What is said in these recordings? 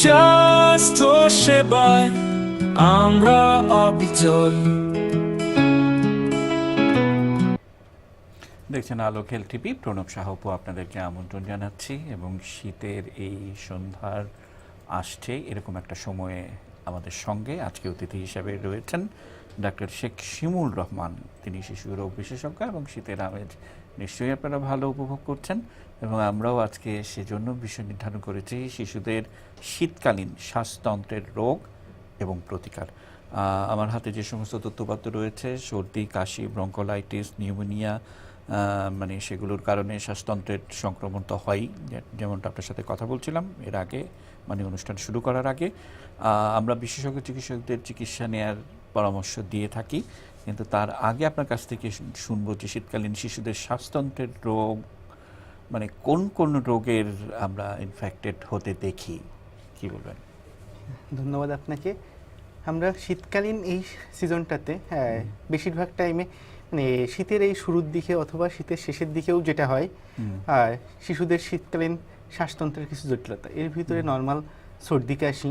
স্বাস্থ্য সেবায় আমরা অবিচল। দেখছেন আলো খেল টিভি, প্রণব সাহপু আপনাদেরকে আমন্ত্রণ জানাচ্ছি এবং শীতের এই সন্ধ্যার আসছে এরকম একটা সময়ে আমাদের সঙ্গে আজকে অতিথি হিসাবে রয়েছেন ডাক্তার শেখ শিমুল রহমান। তিনি শিশু রোগ বিশেষজ্ঞ এবং শীতের আমেজ নিশ্চয়ই আপনারা ভালো উপভোগ করছেন। এবং আমরাও আজকে সেজন্য বিষয় নির্ধারণ করেছি, শিশুদের শীতকালীন শ্বাসতন্ত্রের রোগ এবং প্রতিকার। আমার হাতে যে সমস্ত তথ্যপাত্র রয়েছে, সর্দি, কাশি, ব্রঙ্কোলাইটিস, নিউমোনিয়া মানে সেগুলোর কারণে শ্বাসতন্ত্রের সংক্রমণ তো হয়ই। যেমনটা আপনার সাথে কথা বলছিলাম, এর আগে মানে অনুষ্ঠান শুরু করার আগে আমরা বিশেষজ্ঞ চিকিৎসকদের চিকিৎসা নেওয়ার পরামর্শ দিয়ে থাকি। কিন্তু তার আগে আপনার কাছ থেকে শুনব যে, শীতকালীন শিশুদের শ্বাসতন্ত্রের রোগ মানে কোন কোন রোগের আমরা ইনফেক্টেড হতে দেখি? কি বলবেন? ধন্যবাদ আপনাকে। আমরা শীতকালীন এই সিজনটাতে হ্যাঁ বেশিরভাগ টাইমে মানে শীতের এই শুরুর দিকে অথবা শীতের শেষের দিকেও যেটা হয় আর শিশুদের শীতকালীন শ্বাসতন্ত্রের কিছু জটিলতা। এর ভিতরে নর্মাল সর্দি কাশি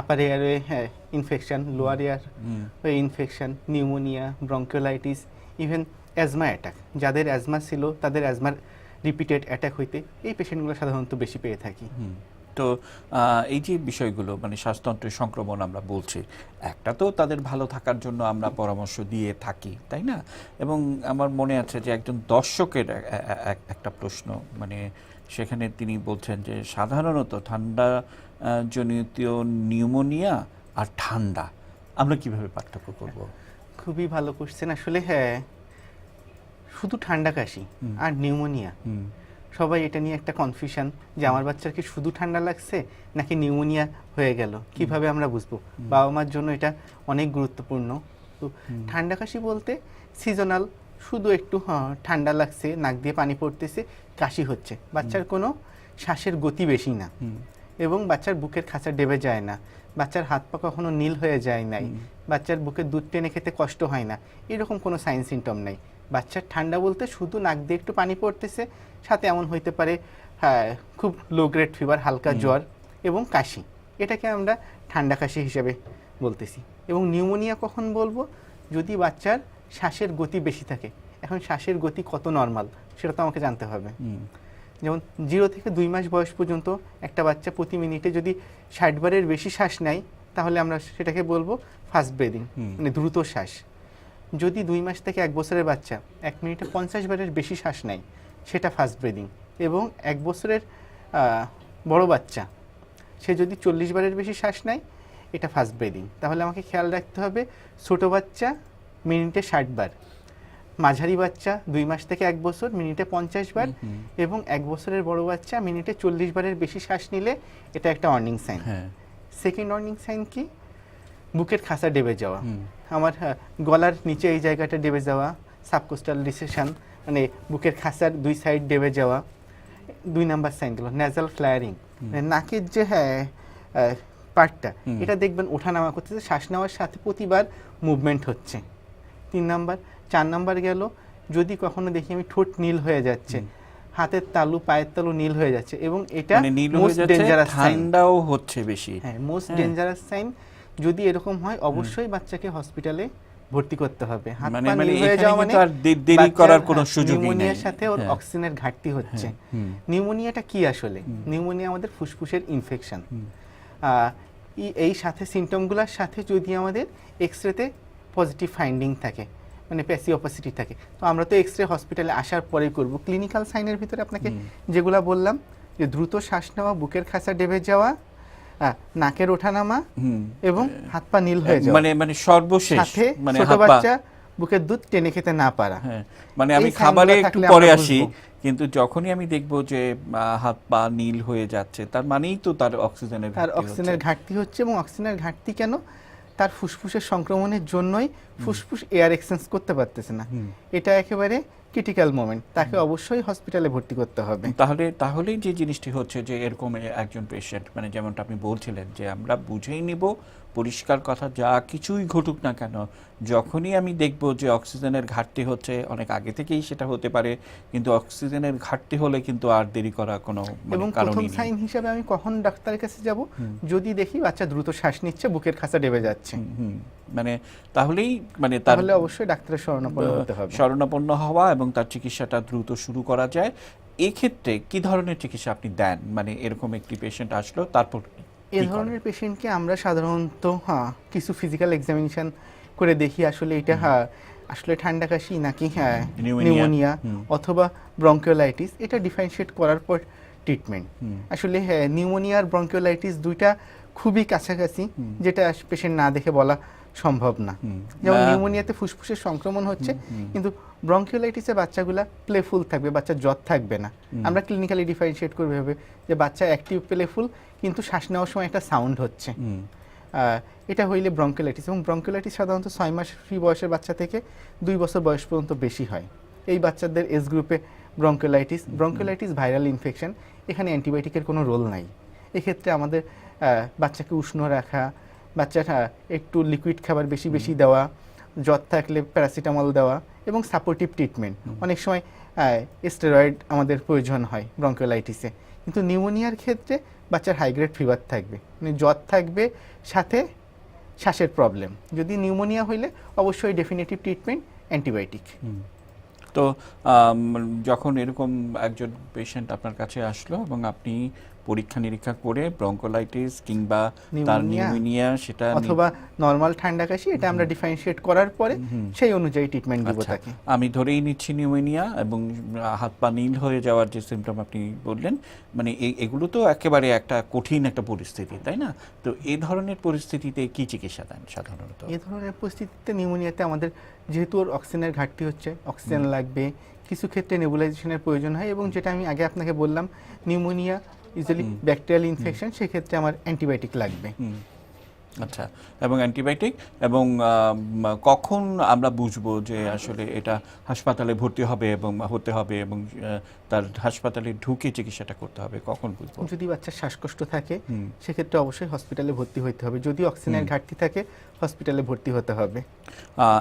আপার এয়ারওয়ে হ্যাঁ infection lower air. Infection pneumonia bronchiolitis even asthma attack যাদের অ্যাজমা ছিল তাদের অ্যাজমার রিপিটেড অ্যাটাক হইতে এই পেশেন্টগুলো সাধারণত বেশি পেয়ে থাকি। তো এই যে বিষয়গুলো মানে শ্বাসতন্ত্রের সংক্রমণ আমরা বলছি একটা তো তাদের ভালো থাকার জন্য আমরা পরামর্শ দিয়ে থাকি তাই না? এবং আমার মনে আছে যে একজন দর্শকের একটা প্রশ্ন মানে সেখানে তিনি বলছেন যে সাধারণত ঠান্ডা আহ, জনিত নিউমোনিয়া আর ঠান্ডা আমরা কীভাবে পার্থক্য করব? খুবই ভালো কোশ্চেন আসলে হ্যাঁ শুধু ঠান্ডা কাশি আর নিউমোনিয়া। সবাই এটা নিয়ে একটা কনফিউশন যে আমার বাচ্চার কি শুধু ঠান্ডা লাগছে নাকি নিউমোনিয়া হয়ে গেল? কীভাবে আমরা বুঝব? বাবা মার জন্য এটা অনেক গুরুত্বপূর্ণ। তো ঠান্ডা কাশি বলতে সিজনাল শুধু একটু হ্যাঁ, ঠান্ডা লাগছে নাক দিয়ে পানি পড়তেছে কাশি হচ্ছে। বাচ্চার কোনো শ্বাসের গতি বেশি না। এবং বাচ্চার বুকের খাঁচা ডেবে যায় না। বাচ্চার হাত পা কখনো নীল হয়ে যায় নাই। বাচ্চার বুকে দুধ টেনে খেতে কষ্ট হয় না। এরকম কোনো সাইন সিমটম নেই। বাচ্চার ঠান্ডা বলতে শুধু নাক দিয়ে একটু পানি পড়তেছে সাথে এমন হইতে পারে হ্যাঁ, খুব লো গ্রেড ফিভার হালকা জ্বর এবং কাশি। এটাকে আমরা ঠান্ডা কাশি হিসেবে বলতেছি। এবং নিউমোনিয়া কখন বলব? যদি বাচ্চার শ্বাসের গতি বেশি থাকে। এখন শ্বাসের গতি কত নর্মাল সেটা তো আমাকে জানতে হবে। যেমন জিরো থেকে দুই মাস বয়স পর্যন্ত একটা বাচ্চা প্রতি মিনিটে যদি ষাট বারের বেশি শ্বাস নেয় তাহলে আমরা সেটাকে বলব ফাস্ট ব্রেদিং মানে দ্রুত শ্বাস। যদি দুই মাস থেকে এক বছরের বাচ্চা এক মিনিটে পঞ্চাশ বারের বেশি শ্বাস নেয় সেটা ফাস্ট ব্রিদিং এবং এক বছরের বড় বাচ্চা সে যদি চল্লিশ বারের বেশি শ্বাস নেয় এটা ফাস্ট ব্রিদিং তাহলে আমাকে খেয়াল রাখতে হবে ছোট বাচ্চা মিনিটে ষাট বার মাঝারি বাচ্চা দুই মাস থেকে এক বছর মিনিটে পঞ্চাশ বার এবং এক বছরের বড় বাচ্চা মিনিটে চল্লিশ বারের বেশি শ্বাস নিলে এটা একটা warning sign second warning sign কি? বুকের খাসা ডেবে যাওয়া। আমার হ্যাঁ, গলার নিচে এই জায়গাটা ডেবে যাওয়া সাবকোস্টাল রিসেশন মানে বুকের খাঁচার দুই সাইড ডেবে যাওয়া দুই নাম্বার সাইন গেল ন্যাজাল ফ্লায়ারিং নাকের যে হ্যাঁ পার্টটা এটা দেখবেন ওঠানামা করতেছে শ্বাস নেওয়ার সাথে প্রতিবার মুভমেন্ট হচ্ছে। তিন নাম্বার চার নাম্বার গেল যদি কখনো দেখি আমি ঠোঁট নীল হয়ে যাচ্ছে হাতের তালু পায়ের তালু নীল হয়ে যাচ্ছে এবং এটা মোস্ট ডেঞ্জারাস সাইন ঠান্ডাও হচ্ছে বেশি। হ্যাঁ মোস্ট। ডেঞ্জারাস সাইন যদি এরকম হয় অবশ্যই বাচ্চাকে হসপিটালে ভর্তি করতে হবে। হাত মানে- পা মানে হয়ে যাওয়া মানে আর দেরি করার কোনো হ্যাঁ, নিউমোনিয়ার সাথে ওর হ্যাঁ। অক্সিজেনের ঘাটতি হচ্ছে। নিউমোনিয়াটা কি আসলে? নিউমোনিয়া আমাদের ফুসফুসের ইনফেকশন এই সাথে সিমটমগুলোর সাথে যদি আমাদের এক্স রেতে পজিটিভ ফাইন্ডিং থাকে মানে প্যাসি অপাসিটি থাকে তো আমরা তো এক্স রে হসপিটালে আসার পরেই করব। ক্লিনিক্যাল সাইনের ভিতরে আপনাকে যেগুলা বললাম যে দ্রুত শ্বাস নেওয়া বুকের খাঁচা ডেবে যাওয়া নাকের ওঠানামা। এবং হাত পা নীল হয়ে যাওয়া। মানে মানে সর্বশেষ সাথে মানে ছোট বাচ্চা বুকের দুধ টেনে খেতে না পারা। হ্যাঁ মানে আমি খাবারে একটু পরে আসি কিন্তু যখনই আমি দেখব যে হাত পা নীল হয়ে যাচ্ছে তার মানেই তো তার অক্সিজেনের তার অক্সিজেনের ঘাটতি হচ্ছে এবং অক্সিজেনের ঘাটতি কেন? তার ফুসফুসের সংক্রমণের জন্যই ফুসফুস এয়ার এক্সচেঞ্জ করতে পারতেছে না। এটা একেবারে ক্রিটিক্যাল মোমেন্ট তাকে অবশ্যই হসপিটালে ভর্তি করতে হবে। তাহলে তাহলেই যে জিনিসটি হচ্ছে যে এরকম একজন পেশেন্ট মানে যেমনটা আপনি বলছিলেন যে আমরা বুঝেই নিব পরিষ্কার কথা যা কিছুই ঘটুক না কেন যখনই আমি দেখব যে অক্সিজেনের ঘাটতি হচ্ছে অনেক আগে থেকেই সেটা হতে পারে কিন্তু অক্সিজেনের ঘাটতি হলে কিন্তু আর দেরি করা কোনো মানে এবং প্রথম সাইন হিসাবে আমি কখন ডাক্তারের কাছে যাব? যদি দেখি বাচ্চা দ্রুত শ্বাস নিচ্ছে বুকের খাঁচা ডেবে যাচ্ছে। মানে তাহলেই মানে তাহলে অবশ্যই ডাক্তারের শরণাপন্ন হতে হবে। শরণাপন্ন হওয়া এবং তার চিকিৎসাটা দ্রুত শুরু করা যায়। এক্ষেত্রে কি ধরনের চিকিৎসা আপনি দেন? মানে এরকম একটি পেশেন্ট আসলো তারপর এ ধরনের পেশেন্টকে আমরা সাধারণত হ্যাঁ কিছু ফিজিক্যাল এক্সামিনেশন করে দেখি। আসলে এটা হ্যাঁ আসলে ঠান্ডা কাশি নাকি হ্যাঁ নিউমোনিয়া অথবা ব্রঙ্কিওলাইটিস এটা ডিফারেন্সিয়েট করার পর ট্রিটমেন্ট আসলে হ্যাঁ নিউমোনিয়া আর ব্রঙ্কিওলাইটিস দুইটা খুবই কাছাকাছি যেটা পেশেন্ট না দেখে বলা সম্ভব না। যেমন নিউমোনিয়াতে ফুসফুসের সংক্রমণ হচ্ছে কিন্তু ব্রঙ্কিওলাইটিসে বাচ্চাগুলা প্লেফুল থাকবে বাচ্চা জ্বর থাকবে না। আমরা ক্লিনিক্যালি ডিফারেন্সিয়েট করবে হবে যে বাচ্চা অ্যাক্টিভ প্লেফুল কিন্তু শ্বাস নেওয়ার সময় একটা সাউন্ড হচ্ছে। এটা হইলে ব্রঙ্কিওলাইটিস এবং ব্রঙ্কিওলাইটিস সাধারণত ছয় মাস ফ্রি বয়সের বাচ্চা থেকে দুই বছর বয়স পর্যন্ত বেশি হয়। এই বাচ্চাদের এজ গ্রুপে ব্রঙ্কিওলাইটিস ব্রঙ্কিওলাইটিস ভাইরাল ইনফেকশন এখানে অ্যান্টিবায়োটিকের কোনো রোল নাই। এক্ষেত্রে আমাদের বাচ্চাকে উষ্ণ রাখা বাচ্চাটা একটু লিকুইড খাবার বেশি বেশি দেওয়া জ্বর থাকলে প্যারাসিটামল দেওয়া এবং সাপোর্টিভ ট্রিটমেন্ট অনেক সময় স্টেরয়েড আমাদের প্রয়োজন হয় ব্রঙ্কোলাইটিসে কিন্তু নিউমোনিয়ার ক্ষেত্রে বাচ্চার হাইগ্রেড ফিভার থাকবে। মানে জ্বর থাকবে সাথে শ্বাসের প্রবলেম যদি নিউমোনিয়া হইলে অবশ্যই ডেফিনেটিভ ট্রিটমেন্ট অ্যান্টিবায়োটিক তো যখন এরকম একজন পেশেন্ট আপনার কাছে আসলো এবং আপনি পরীক্ষা নিরীক্ষা করে ব্রঙ্কোলাইটিস কিংবা তার নিউমোনিয়া সেটা অথবা নর্মাল ঠান্ডা কাশি এটা আমরা ডিফারেন্সিয়েট করার পরে সেই অনুযায়ী ট্রিটমেন্ট দিব আচ্ছা, তাকে। আমি ধরেই নিচ্ছি নিউমোনিয়া এবং হাত পা নীল হয়ে যাওয়ার যে সিমটম আপনি বললেন মানে এগুলো তো একেবারে একটা কঠিন একটা পরিস্থিতি তাই না? তো এই ধরনের পরিস্থিতিতে কি চিকিৎসা দেন সাধারণত? এই ধরনের পরিস্থিতিতে নিউমোনিয়াতে আমাদের যেহেতু ওর অক্সিজেনের ঘাটতি হচ্ছে অক্সিজেন লাগবে কিছু ক্ষেত্রে নেবুলাইজেশনের প্রয়োজন হয় এবং যেটা আমি আগে আপনাকে বললাম নিউমোনিয়া ইউজুয়ালি ব্যাকটেরিয়াল ইনফেকশন সেক্ষেত্রে আমার অ্যান্টিবায়োটিক লাগবে। আচ্ছা এবং অ্যান্টিবায়োটিক এবং কখন আমরা বুঝব যে আসলে এটা হাসপাতালে ভর্তি হবে এবং হতে হবে এবং তার হাসপাতালে ঢুকে চিকিৎসাটা করতে হবে কখন বুঝব? যদি বাচ্চার শ্বাসকষ্ট থাকে সেক্ষেত্রে অবশ্যই হসপিটালে ভর্তি হতে হবে। যদি অক্সিজেনের ঘাটতি থাকে হসপিটালে ভর্তি হতে হবে।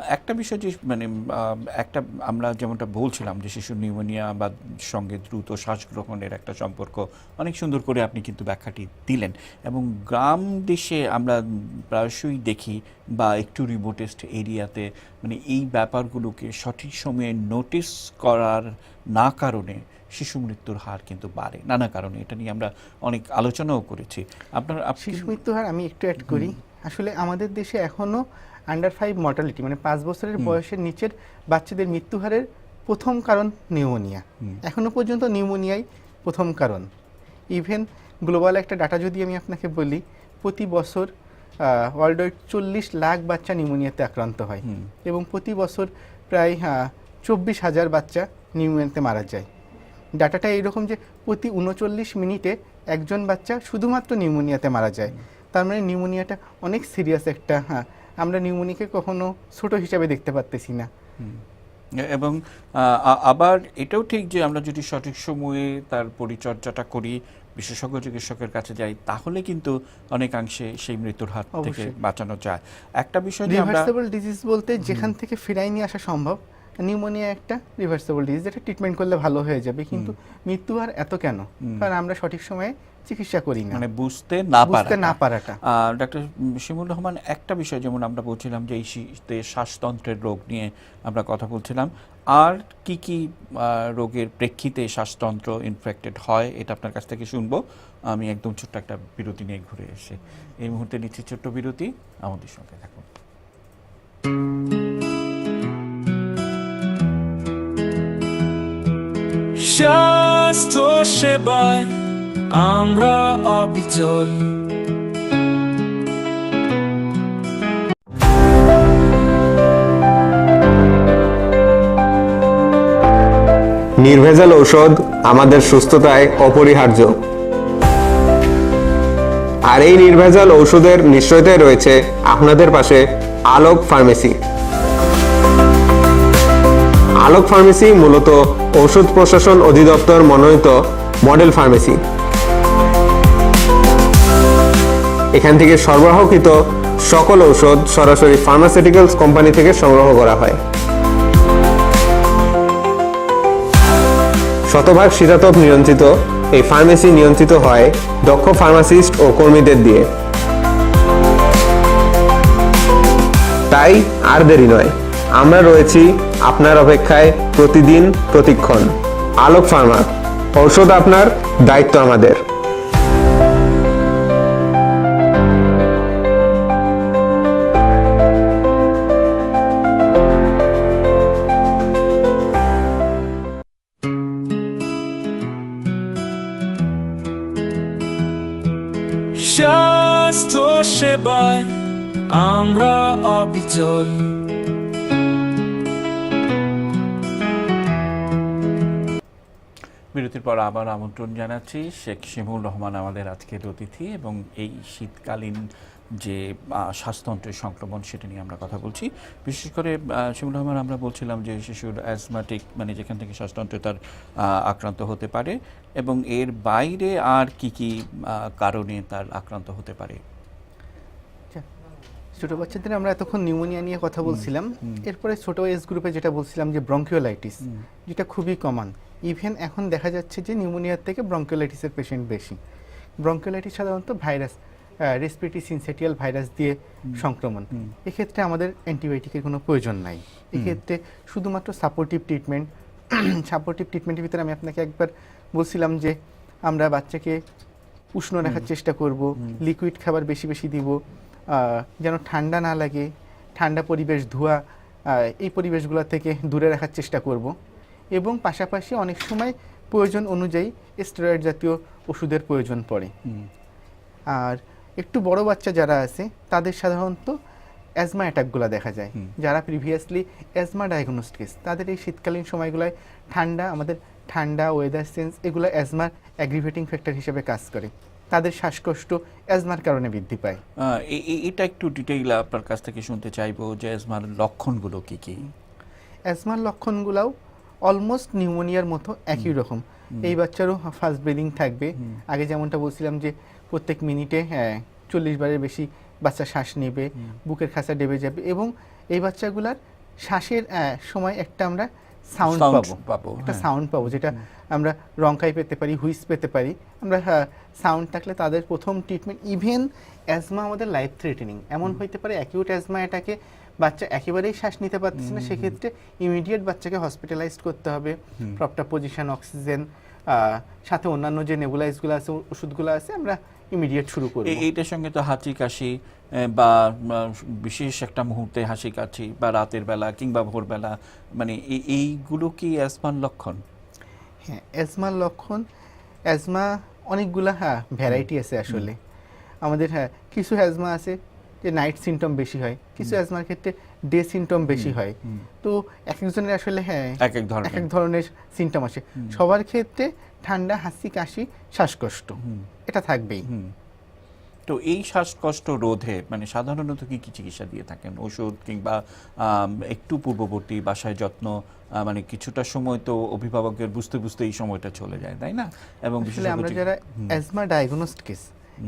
একটা বিষয় যে মানে একটা আমরা যেমনটা বলছিলাম যে শিশু নিউমোনিয়া বা সঙ্গে দ্রুত শ্বাস গ্রহণের একটা সম্পর্ক অনেক সুন্দর করে আপনি কিন্তু ব্যাখ্যাটি দিলেন। এবং গ্রাম দেশে আমরা প্রায়শই দেখি বা একটু রিমোটেস্ট এরিয়াতে মানে এই ব্যাপারগুলোকে সঠিক সময়ে নোটিস করার না কারণে শিশু মৃত্যুর হার কিন্তু বাড়ে। নানা কারণে এটা নিয়ে আমরা অনেক আলোচনাও করেছি। আপনার আপনি শিশু মৃত্যু হার আমি একটু অ্যাড করি। আসলে আমাদের দেশে এখনও আন্ডার ফাইভ মর্টালিটি মানে পাঁচ বছরের বয়সের নিচের বাচ্চাদের মৃত্যু হারের প্রথম কারণ নিউমোনিয়া এখনও পর্যন্ত নিউমোনিয়াই প্রথম কারণ। ইভেন গ্লোবাল একটা ডাটা যদি আমি আপনাকে বলি প্রতি বছর ওয়ার্ল্ড ওয়াইড চল্লিশ লাখ বাচ্চা নিউমোনিয়াতে আক্রান্ত হয়। এবং প্রতি বছর প্রায় চব্বিশ হাজার বাচ্চা নিউমোনিয়াতে মারা যায়। ডাটাটা এইরকম যে প্রতি উনচল্লিশ মিনিটে একজন বাচ্চা শুধুমাত্র নিউমোনিয়াতে মারা যায়। তার মানে নিউমোনিয়াটা অনেক সিরিয়াস একটা হ্যাঁ আমরা নিউমোনিয়াকে কখনো ছোট হিসাবে দেখতে পারতেছি না। এবং আবার এটাও ঠিক যে আমরা যদি সঠিক সময়ে তার পরিচর্যাটা করি বিশেষজ্ঞ চিকিৎসকের কাছে যাই তাহলে কিন্তু অনেকাংশে সেই মৃত্যুর হাত থেকে অবশ্যই। বাঁচানো যায়। একটা বিষয় রিভার্সেবল ডিজিজ বলতে যেখান থেকে ফিরাই নিয়ে আসা সম্ভব নিউমোনিয়া একটা রিভার্সেবল ডিজিজ যেটা ট্রিটমেন্ট করলে ভালো হয়ে যাবে কিন্তু মৃত্যু আর এত কেন? কারণ আমরা সঠিক সময়ে চিকিৎসা করি না। মানে বুঝতে না বুঝতে পারা না পারাটা। ডাক্তার শিমুল রহমান একটা বিষয় যেমন আমরা বলছিলাম যে এই শীতে শ্বাসতন্ত্রের রোগ নিয়ে আমরা কথা বলছিলাম আর কি কি রোগের প্রেক্ষিতে শ্বাসতন্ত্র ইনফেক্টেড হয় এটা আপনার কাছ থেকে শুনব। আমি একদম ছোট্ট একটা বিরতি নিয়ে ঘুরে এসে এই মুহূর্তে নিচ্ছি ছোট্ট বিরতি। আমাদের সঙ্গে থাকুন। স্বাস্থ্য সেবায় আমরা অবিচল। নির্ভেজাল ঔষধ আমাদের সুস্থতায় অপরিহার্য। আর এই নির্ভেজাল ঔষধের নিশ্চয়তায় রয়েছে আপনাদের পাশে আলোক ফার্মেসি। আলোক ফার্মেসি মূলত ঔষধ প্রশাসন অধিদপ্তর মনোনীত মডেল ফার্মেসি। এখান থেকে সরবরাহকৃত সকল ঔষধ সরাসরি ফার্মাসিউটিক্যালস কোম্পানি থেকে সংগ্রহ করা হয়। শতভাগ শীতাতপ নিয়ন্ত্রিত, এই ফার্মেসি নিয়ন্ত্রিত হয় দক্ষ ফার্মাসিস্ট ও কর্মীদের দিয়ে। তাই আর দেরি নয়, আমরা রয়েছি আপনার অপেক্ষায় প্রতিদিন প্রতিক্ষণ। আলোক ফার্মা, ঔষধ আপনার দায়িত্ব আমাদের। অবিচল বিরতির পর আবার আমন্ত্রণ জানাচ্ছি শেখ শিমুল রহমান আমাদের আজকের অতিথি এবং এই শীতকালীন যে শ্বাসতন্ত্রের সংক্রমণ সেটা নিয়ে আমরা কথা বলছি। বিশেষ করে শিমুল রহমান, আমরা বলছিলাম যে শিশুর অ্যাজমাটিক মানে যেখান থেকে শ্বাসতন্ত্রে তার আক্রান্ত হতে পারে এবং এর বাইরে আর কি কি কারণে তার আক্রান্ত হতে পারে? ছোট বাচ্চাদের আমরা এতক্ষণ নিউমোনিয়া নিয়ে কথা বলছিলাম। এরপরে ছোট এজ গ্রুপে যেটা বলছিলাম যে ব্রঙ্কিওলাইটিস যেটা খুবই কমন ইভেন এখন দেখা যাচ্ছে যে নিউমোনিয়ার থেকে ব্রঙ্কিওলাইটিসের পেশেন্ট বেশি। ব্রঙ্কিওলাইটিস সাধারণত ভাইরাস রেসপিরেটরি সিনসেটিয়াল ভাইরাস দিয়ে সংক্রমণ। এক্ষেত্রে আমাদের অ্যান্টিবায়োটিকের কোনো প্রয়োজন নাই। এক্ষেত্রে শুধুমাত্র সাপোর্টিভ ট্রিটমেন্ট সাপোর্টিভ ট্রিটমেন্টের ভিতরে আমি আপনাকে একবার বলছিলাম যে আমরা বাচ্চাকে উষ্ণ রাখার চেষ্টা করব লিকুইড খাবার বেশি বেশি দিব যেন ঠান্ডা না লাগে ঠান্ডা পরিবেশ ধোয়া এই পরিবেশগুলো থেকে দূরে রাখার চেষ্টা করব। এবং পাশাপাশি অনেক সময় প্রয়োজন অনুযায়ী স্টেরয়েড জাতীয় ওষুধের প্রয়োজন পড়ে। আর একটু বড় বাচ্চা যারা আছে তাদের সাধারণত অ্যাজমা অ্যাটাকগুলো দেখা যায়। যারা প্রিভিয়াসলি অ্যাজমা ডায়াগনোস্ট কেস তাদের এই শীতকালীন সময়গুলোয় ঠান্ডা আমাদের ঠান্ডা ওয়েদার চেঞ্জ এগুলো অ্যাজমার অ্যাগ্রিভেটিং ফ্যাক্টর হিসেবে কাজ করে। তাদের শ্বাসকষ্ট অ্যাজমার কারণে বৃদ্ধি পায়। এটা একটু ডিটেইল আপনার কাছ থেকে শুনতে চাইব যে অ্যাজমার লক্ষণগুলো কি কি? অ্যাজমার লক্ষণগুলোও অলমোস্ট নিউমোনিয়ার মতো একই রকম। এই বাচ্চারও ফার্স্ট ব্রিদিং থাকবে। আগে যেমনটা বলছিলাম যে প্রত্যেক মিনিটে হ্যাঁ চল্লিশ বারের বেশি বাচ্চা শ্বাস নেবে বুকের খাঁচা ডেবে যাবে এবং এই বাচ্চাগুলার শ্বাসের সময় একটা আমরা সাউন্ড পাবো। পাবো, একটা হ্যাঁ। সাউন্ড পাবো যেটা আমরা রঙ্কাই পেতে পারি হুইস পেতে পারি। আমরা সাউন্ড থাকলে তাদের প্রথম ট্রিটমেন্ট ইভেন অ্যাজমা আমাদের লাইফ থ্রেটেনিং এমন হইতে পারে অ্যাকিউট অ্যাজমা এটাকে বাচ্চা একেবারেই শ্বাস নিতে পারতেছে না সেক্ষেত্রে ইমিডিয়েট বাচ্চাকে হসপিটালাইজড করতে হবে। প্রপটা পজিশন অক্সিজেন সাথে অন্যান্য যে নেবুলাইজগুলো আছে ওষুধগুলো আছে আমরা ইমিডিয়েট শুরু করব। এইটার সঙ্গে তো হাঁচি কাশি বা বিশেষ একটা মুহূর্তে হাসি কাশি বা রাতের বেলা কিংবা ভোরবেলা মানে এইগুলো কি অ্যাসমার লক্ষণ? হ্যাঁ অ্যাজমার লক্ষণ অ্যাজমা অনেকগুলা হ্যাঁ ভ্যারাইটি আছে আসলে। আমাদের হ্যাঁ কিছু অ্যাজমা আছে যে নাইট সিমটম বেশি হয় কিছু অ্যাজমার ক্ষেত্রে ডে সিমটম বেশি হয়। তো এক একজনের আসলে হ্যাঁ এক এক ধরনের। এক এক ধরনের সিমটম আসে। সবার ক্ষেত্রে ঠান্ডা হাসি কাশি শ্বাসকষ্ট। এটা থাকবেই। তো এই শ্বাসকষ্ট রোধে মানে সাধারণত কি কি চিকিৎসা দিয়ে থাকেন? ওষুধ কিংবা একটু পূর্ববর্তী বাসায় যত্ন মানে কিছুটা সময় তো অভিভাবকের বুঝতে বুঝতে এই সময়টা চলে যায় তাই না? এবং আসলে আমরা যারা অ্যাজমা ডায়াগনোসড কেস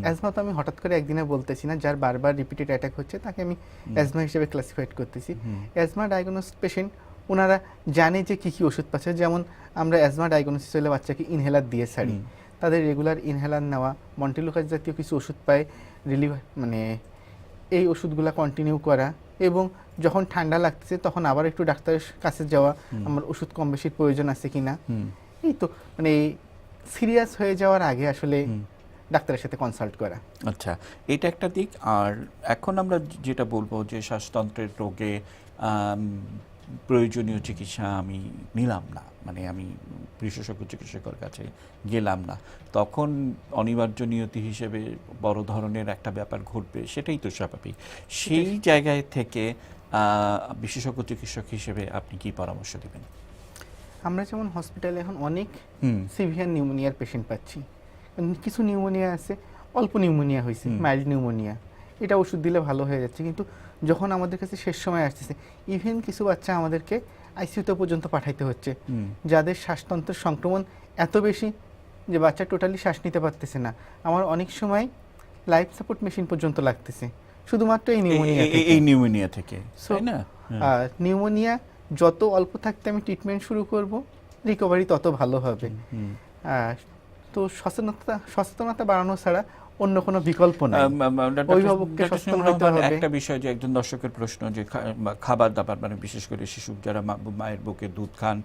অ্যাজমা তো আমি হঠাৎ করে একদিনে বলতেছি না যার বারবার রিপিটেড অ্যাটাক হচ্ছে তাকে আমি অ্যাজমা হিসেবে ক্লাসিফাইড করতেছি। অ্যাজমা ডায়াগনোসড পেশেন্ট ওনারা জানে যে কী কী ওষুধ পাচ্ছে। যেমন আমরা অ্যাজমা ডায়াগনোসিস হলে বাচ্চাকে ইনহেলার দিয়ে ছাড়ি। তাদের রেগুলার ইনহেলার নেওয়া মন্টিলুকাস জাতীয় কিছু ওষুধ পায় রিলিভ মানে এই ওষুধগুলো কন্টিনিউ করা এবং যখন ঠান্ডা লাগতেছে তখন আবার একটু ডাক্তারের কাছে যাওয়া আমার ওষুধ কম বেশির প্রয়োজন আছে কিনা। এই তো মানে সিরিয়াস হয়ে যাওয়ার আগে আসলে ডাক্তারের সাথে কনসাল্ট করা। আচ্ছা এটা একটা দিক। আর এখন আমরা যেটা বলব যে শ্বাসতন্ত্রের রোগে প্রয়োজনীয় চিকিৎসা আমি নিলাম না। মানে আমি বিশেষজ্ঞ চিকিৎসকের কাছে গেলাম না। তখন অনিবার্য নিয়তি হিসেবে বড় ধরনের একটা ব্যাপার ঘটবে সেটাই তো স্বাভাবিক। সেই জায়গায় থেকে বিশেষজ্ঞ চিকিৎসক হিসেবে আপনি কি পরামর্শ দেবেন? আমরা যেমন হসপিটালে এখন অনেক। সিভিয়ার নিউমোনিয়ার পেশেন্ট পাচ্ছি। কিছু নিউমোনিয়া আছে অল্প নিউমোনিয়া হয়েছে মাইল্ড নিউমোনিয়া এটা ওষুধ দিলে ভালো হয়ে যাচ্ছে। কিন্তু যখন আমাদের কাছে শেষ সময় আসতেছে ইভেন কিছু বাচ্চা আমাদেরকে আইসিইউতে পর্যন্ত পাঠাইতে হচ্ছে। যাদের শ্বাসতন্ত্রের সংক্রমণ এত বেশি যে বাচ্চা টোটালি শ্বাস নিতে পারতেছে না। আমার অনেক সময় লাইফ সাপোর্ট মেশিন পর্যন্ত লাগতেছে। শুধুমাত্র এই নিউমোনিয়া এই- নিউমোনিয়া থেকে তাই না? হ্যাঁ। আর নিউমোনিয়া যত অল্প থাকতে আমি ট্রিটমেন্ট শুরু করব রিকভারি তত ভালো হবে। আর তো সচেতনতা সচেতনতা বাড়ানো ছাড়া অন্য কোনো বিকল্প নাই। আম, আম, ডাক্তার- অভিভাবককে সচেতন হতে হবে। একটা বিষয় যে একজন দর্শকের প্রশ্ন যে খাবার দাবার মানে বিশেষ করে শিশু যারা মায়ের বুকে দুধ খান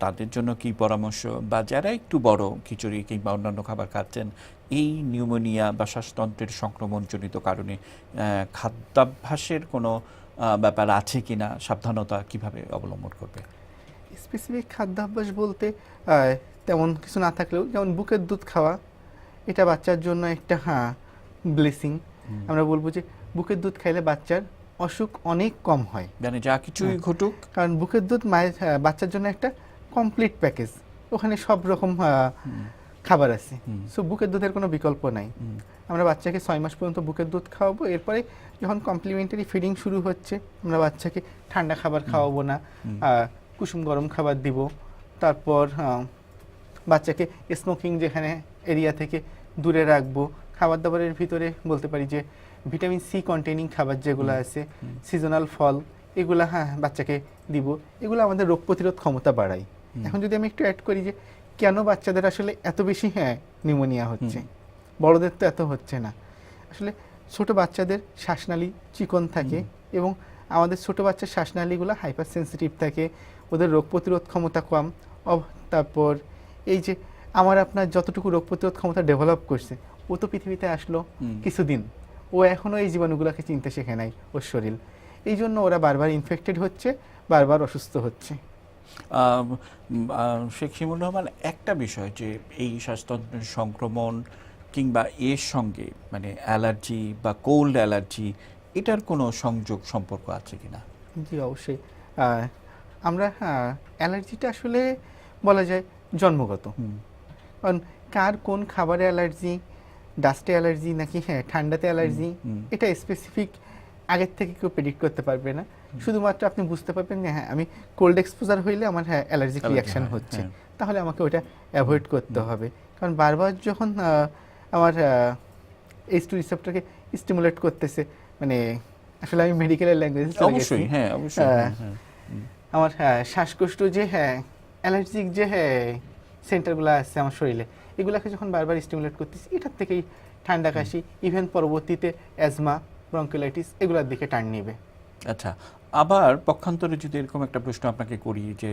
তাদের জন্য কি পরামর্শ? বা যারা একটু বড় খিচুড়ি কিংবা অন্যান্য খাবার খাচ্ছেন এই নিউমোনিয়া বা শ্বাসতন্ত্রের সংক্রমণজনিত কারণে আহ, খাদ্যাভ্যাসের কোনো আহ, ব্যাপার আছে কিনা? সাবধানতা কীভাবে অবলম্বন করবে? স্পেসিফিক খাদ্যাভ্যাস বলতে আহ, তেমন কিছু না থাকলেও যেমন বুকের দুধ খাওয়া এটা বাচ্চার জন্য একটা হ্যাঁ ব্লেসিং আমরা বলব যে বুকের দুধ খাইলে বাচ্চার অসুখ অনেক কম হয়। মানে যা কিছুই ঘটুক। কারণ বুকের দুধ মায়ের বাচ্চার জন্য একটা কমপ্লিট প্যাকেজ ওখানে সব রকম খাবার আছে। সো বুকের দুধের কোনো বিকল্প নাই। আমরা বাচ্চাকে ছয় মাস পর্যন্ত বুকের দুধ খাওয়াবো। এরপরে যখন কমপ্লিমেন্টারি ফিডিং শুরু হচ্ছে আমরা বাচ্চাকে ঠান্ডা খাবার খাওয়াবো না কুসুম গরম খাবার দিব। তারপর বাচ্চাকে স্মোকিং যেখানে এরিয়া থেকে দূরে রাখব। খাবার দাবারের ভিতরে বলতে পারি যে ভিটামিন সি কন্টেনিং খাবার যেগুলো আছে সিজনাল ফল এগুলো হ্যাঁ বাচ্চাকে দিব। এগুলো আমাদের রোগ প্রতিরোধ ক্ষমতা বাড়ায়। এখন যদি আমি একটু অ্যাড করি যে কেন বাচ্চাদের আসলে এত বেশি হ্যাঁ নিউমোনিয়া হচ্ছে? বড়দের তো এত হচ্ছে না। আসলে ছোট বাচ্চাদের শ্বাসনালী চিকন থাকে এবং আমাদের ছোট বাচ্চার শ্বাসনালীগুলো হাইপার সেন্সিটিভ থাকে। ওদের রোগ প্রতিরোধ ক্ষমতা কম। তারপর এই যে আমার আপনার যতটুকু রোগ প্রতিরোধ ক্ষমতা ডেভেলপ করছে ও তো পৃথিবীতে আসলো কিছুদিন। ও এখনও এই জীবাণুগুলোকে চিনতে শেখে নাই ওর শরীর। এই জন্য ওরা বারবার ইনফেক্টেড হচ্ছে বারবার অসুস্থ হচ্ছে। শেখ শিমুল রহমান একটা বিষয় যে এই শ্বাসতন্ত্রের সংক্রমণ কিংবা এর সঙ্গে মানে অ্যালার্জি বা কোল্ড অ্যালার্জি এটার কোনো সংযোগ সম্পর্ক আছে কি না জি অবশ্যই। আমরা হ্যাঁ অ্যালার্জিটা আসলে বলা যায় জন্মগত। হুম। কারণ কার কোন খাবারে অ্যালার্জি ডাস্টে অ্যালার্জি নাকি হ্যাঁ ঠান্ডাতে অ্যালার্জি এটা স্পেসিফিক আগের থেকে কেউ প্রেডিক্ট করতে পারবে না। শুধুমাত্র আপনি বুঝতে পারবেন যে হ্যাঁ আমি কোল্ড এক্সপোজার হইলে আমার হ্যাঁ অ্যালার্জিক রিয়াকশন হচ্ছে। হ্যাঁ। তাহলে আমাকে ওটা অ্যাভয়েড করতে হবে। কারণ বারবার যখন আমার এইচ টু রিসেপ্টরকে স্টিমুলেট করতেছে মানে আসলে আমি মেডিকেলের ল্যাঙ্গুয়েজ অবশ্যই হ্যাঁ অবশ্যই হ্যাঁ, হ্যাঁ। আমার হ্যাঁ শ্বাসকষ্ট যে হ্যাঁ অ্যালার্জিক যে হ্যাঁ সেন্টারগুলো আছে আমার শরীরে। এগুলাকে যখন বারবার স্টিমুলেট করতেছি এটার থেকেই ঠান্ডা কাশি ইভেন পরবর্তীতে অ্যাজমা ব্রঙ্কোলাইটিস এগুলোর দিকে টান নেবে। আচ্ছা আবার পক্ষান্তরে যদি এরকম একটা প্রশ্ন আপনাকে করি যে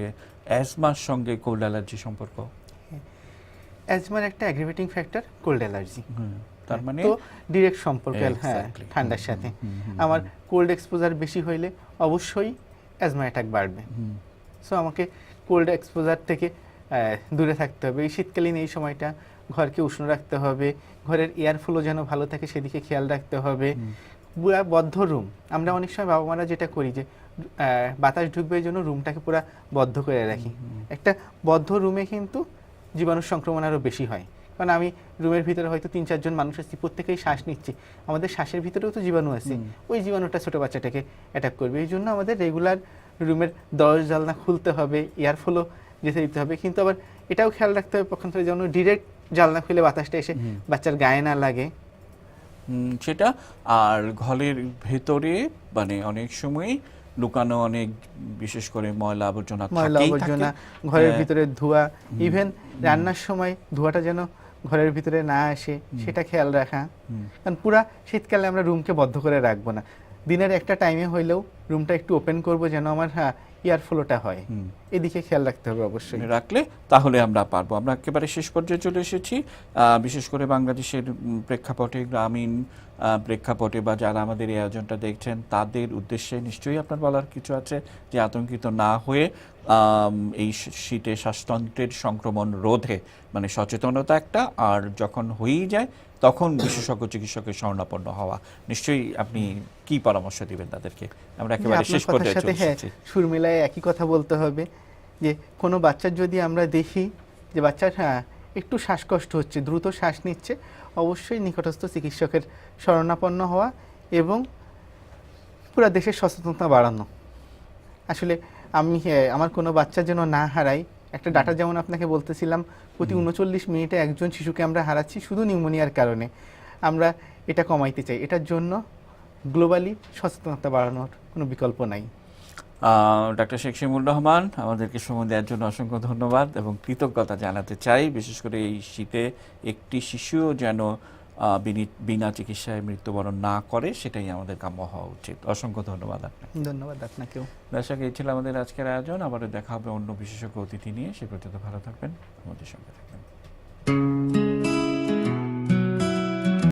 অ্যাজমার সঙ্গে কোল্ড অ্যালার্জি সম্পর্ক? অ্যাজমার একটা অ্যাগ্রিভেটিং ফ্যাক্টর কোল্ড অ্যালার্জি তার মানে? তো ডিরেক্ট সম্পর্ক হ্যাঁ ঠান্ডার সাথে। আমার কোল্ড এক্সপোজার বেশি হইলে অবশ্যই অ্যাজমা অ্যাটাক বাড়বে। সো আমাকে কোল্ড এক্সপোজার থেকে দূরে থাকতে হবে। এই শীতকালীন এই সময়টা ঘরকে উষ্ণ রাখতে হবে। ঘরের এয়ার ফ্লো যেন ভালো থাকে সেদিকে খেয়াল রাখতে হবে। পুরা বদ্ধ রুম আমরা অনেক সময় বাবা মারা যেটা করি যে বাতাস ঢুকবে এই জন্য রুমটাকে পুরো বদ্ধ করে রাখি। একটা বদ্ধ রুমে কিন্তু জীবাণুর সংক্রমণ আরও বেশি হয়। কারণ আমি রুমের ভিতরে হয়তো তিন চারজন মানুষ আছি প্রত্যেকেই শ্বাস নিচ্ছি। আমাদের শ্বাসের ভিতরেও তো জীবাণু আছে। ওই জীবাণুটা ছোটো বাচ্চাটাকে অ্যাটাক করবে। এই জন্য আমাদের রেগুলার রুমের দরজা জানলা খুলতে হবে। এয়ার ফ্লো যেতে দিতে হবে। কিন্তু আবার এটাও খেয়াল রাখতে হবে পক্ষান্তরে যেন ডিরেক্ট জানলা খুলে বাতাসটা এসে বাচ্চার গায়ে না লাগে। সেটা আর ঘরের ভেতরে মানে অনেক সময় লুকানো অনেক বিশেষ করে ময়লা আবর্জনা ময়লা আবর্জনা ঘরের ভিতরে ধোয়া ইভেন রান্নার সময় ধোঁয়াটা যেন ঘরের ভিতরে না আসে সেটা খেয়াল রাখা। কারণ পুরা শীতকালে আমরা রুমকে বদ্ধ করে রাখব না। দিনের একটা টাইমে হইলেও রুমটা একটু ওপেন করব যেন আমার হ্যাঁ। এয়ার ফ্লোটা হয়। এদিকে খেয়াল রাখতে হবে অবশ্যই। রাখলে তাহলে আমরা পারব। আমরা একেবারে শেষ পর্যায়ে চলে এসেছি। বিশেষ করে বাংলাদেশের প্রেক্ষাপটে গ্রামীণ প্রেক্ষাপটে বা যারা আমাদের এই আয়োজনটা দেখছেন তাদের উদ্দেশ্যে নিশ্চয়ই আপনার বলার কিছু আছে যে আতঙ্কিত না হয়ে এই শীতে শ্বাসতন্ত্রের সংক্রমণ রোধে মানে সচেতনতা একটা আর যখন হয়েই যায় তখন বিশেষজ্ঞ চিকিৎসকের শরণাপন্ন হওয়া। নিশ্চয়ই আপনি কি পরামর্শ দিবেন তাদেরকে? আমরা একেবারে শেষ পর্যায়ে সাথে চলে হ্যাঁ এসেছি। সুর মিলায় একই কথা বলতে হবে যে কোনো বাচ্চার যদি আমরা দেখি যে বাচ্চার হ্যাঁ একটু শ্বাসকষ্ট হচ্ছে দ্রুত শ্বাস নিচ্ছে অবশ্যই নিকটস্থ চিকিৎসকের শরণাপন্ন হওয়া এবং পুরো দেশের সচেতনতা বাড়ানো। আসলে আমি আহ, আমার কোনো বাচ্চা যেন না হারাই একটা ডাটা যেমন আপনাকে বলতেছিলাম প্রতি উনচল্লিশ মিনিটে একজন শিশুকে আমরা হারাচ্ছি শুধু নিউমোনিয়ার কারণে। আমরা এটা কমাইতে চাই। এটার জন্য গ্লোবালি সচেতনতা বাড়ানোর কোনো বিকল্প নাই। ডাক্তার শেখ শিমুর রহমান আমাদেরকে সময় দেওয়ার জন্য অসংখ্য ধন্যবাদ এবং কৃতজ্ঞতা জানাতে চাই। বিশেষ করে এই শীতে একটি শিশুও যেন বিনা চিকিৎসায় মৃত্যুবরণ না করে সেটাই আমাদের কাম্য হওয়া উচিত। অসংখ্য ধন্যবাদ আপনাকে। ধন্যবাদ আপনাকেও। দর্শক এই ছিল আমাদের আজকের আয়োজন। আবারও দেখা হবে অন্য বিশেষজ্ঞ অতিথি নিয়ে। সে পর্যন্ত ভালো থাকবেন। আমাদের সঙ্গে থাকবেন।